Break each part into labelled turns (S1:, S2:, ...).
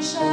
S1: Isha.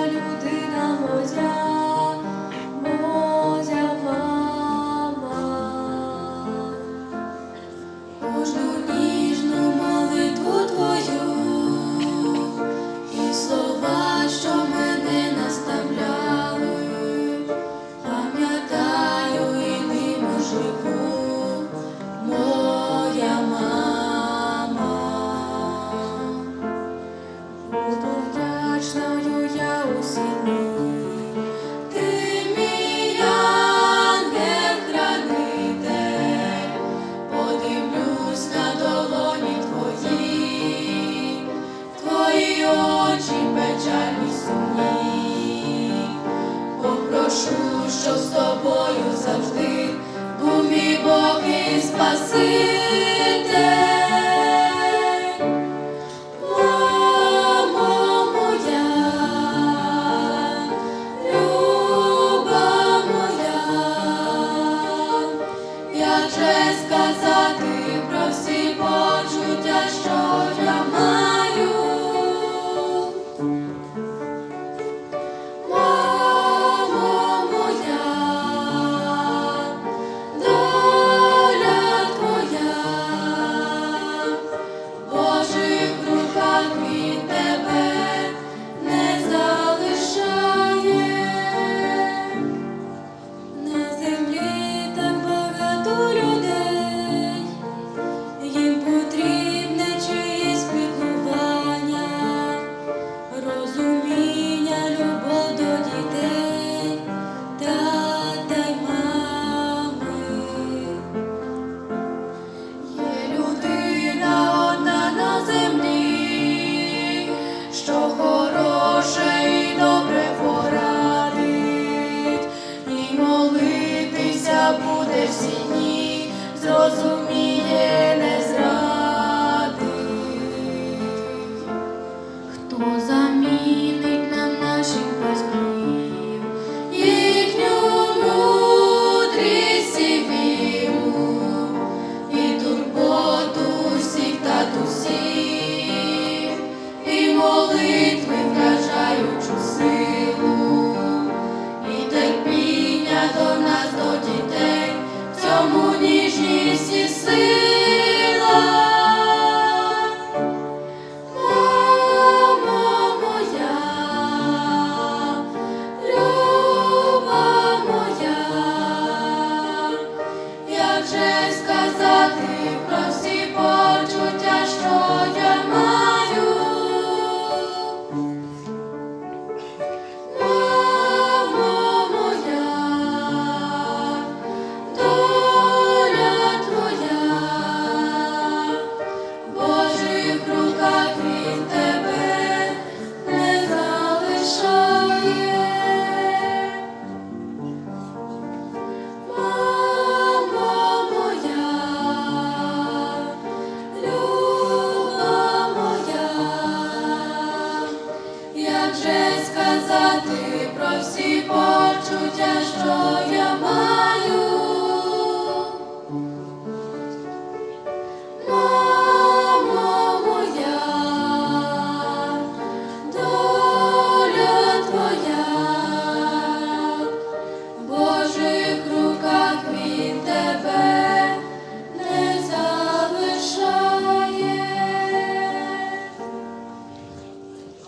S1: що з тобою завжди був мій Бог і спаси. poderoso me. sleep.